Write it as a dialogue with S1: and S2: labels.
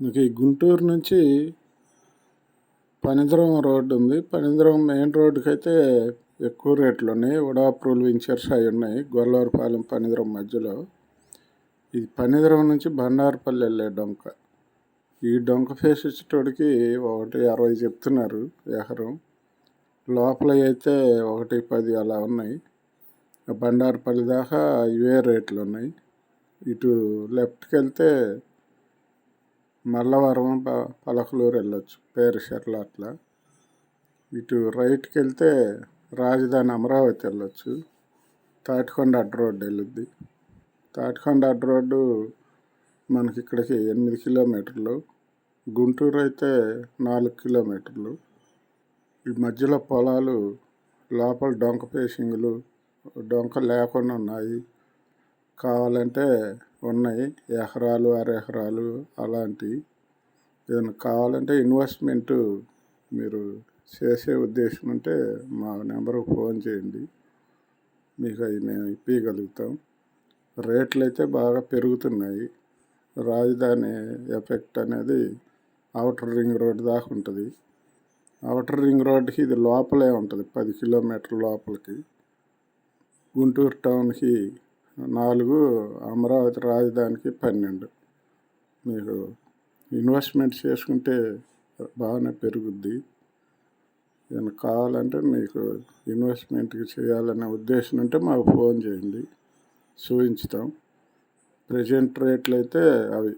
S1: మీకు ఈ గుంటూరు నుంచి పనిద్రం రోడ్డు ఉంది. పనిద్రం మెయిన్ రోడ్డుకి అయితే ఎక్కువ రేట్లు ఉన్నాయి ఉడాప్రూల్ వించర్స్ అవి ఉన్నాయి. గొల్లవరపాలెం పనిద్రం మధ్యలో. ఇది పనిద్రం నుంచి బండారపల్లి వెళ్ళే డొంక. ఈ డొంక ఫేస్ వచ్చేటోడికి ఒకటి అరవై చెప్తున్నారు ఎకరం లోపల అయితే ఒకటి పది అలా ఉన్నాయి. బండారపల్లి దాకా ఇవే రేట్లు ఉన్నాయి ఇటు లెఫ్ట్కి వెళ్తే మల్లవరం ప పలకలూరు వెళ్ళొచ్చు. పేరుషెర్ల అట్లా. ఇటు రైట్కి వెళ్తే రాజధాని అమరావతి వెళ్ళొచ్చు. తాటికొండ అడ్డ రోడ్డు వెళ్ళుద్ది. తాటికొండ అడ్డ రోడ్డు మనకి ఇక్కడికి ఎనిమిది కిలోమీటర్లు. గుంటూరు అయితే నాలుగు కిలోమీటర్లు. ఈ మధ్యలో పొలాలు లోపల డొంక పేసింగులు డొంక లేకుండా ఉన్నాయి. కావాలంటే ఉన్నాయి. ఎకరాలు అర ఎకరాలు అలాంటివి ఏదైనా కావాలంటే ఇన్వెస్ట్మెంటు మీరు చేసే ఉద్దేశం ఉంటే మా నెంబర్కి ఫోన్ చేయండి. మీకు అవి మేము ఇప్పించగలుగుతాం రేట్లు అయితే బాగా పెరుగుతున్నాయి. రాజధాని ఎఫెక్ట్ అనేది అవుటర్ రింగ్ రోడ్ దాకా ఉంటుంది. అవుటర్ రింగ్ రోడ్కి ఇది లోపలే ఉంటుంది. పది కిలోమీటర్ల లోపలికి. గుంటూరు టౌన్కి నాలుగు అమరావతి రాజధానికి పన్నెండు. మీరు ఇన్వెస్ట్మెంట్ చేసుకుంటే బాగానే పెరుగుద్ది. ఏమైనా కావాలంటే మీకు ఇన్వెస్ట్మెంట్కి చేయాలనే ఉద్దేశం ఉంటే మాకు ఫోన్ చేయండి. చూపించుతాం ప్రజెంట్ రేట్లు అయితే అవి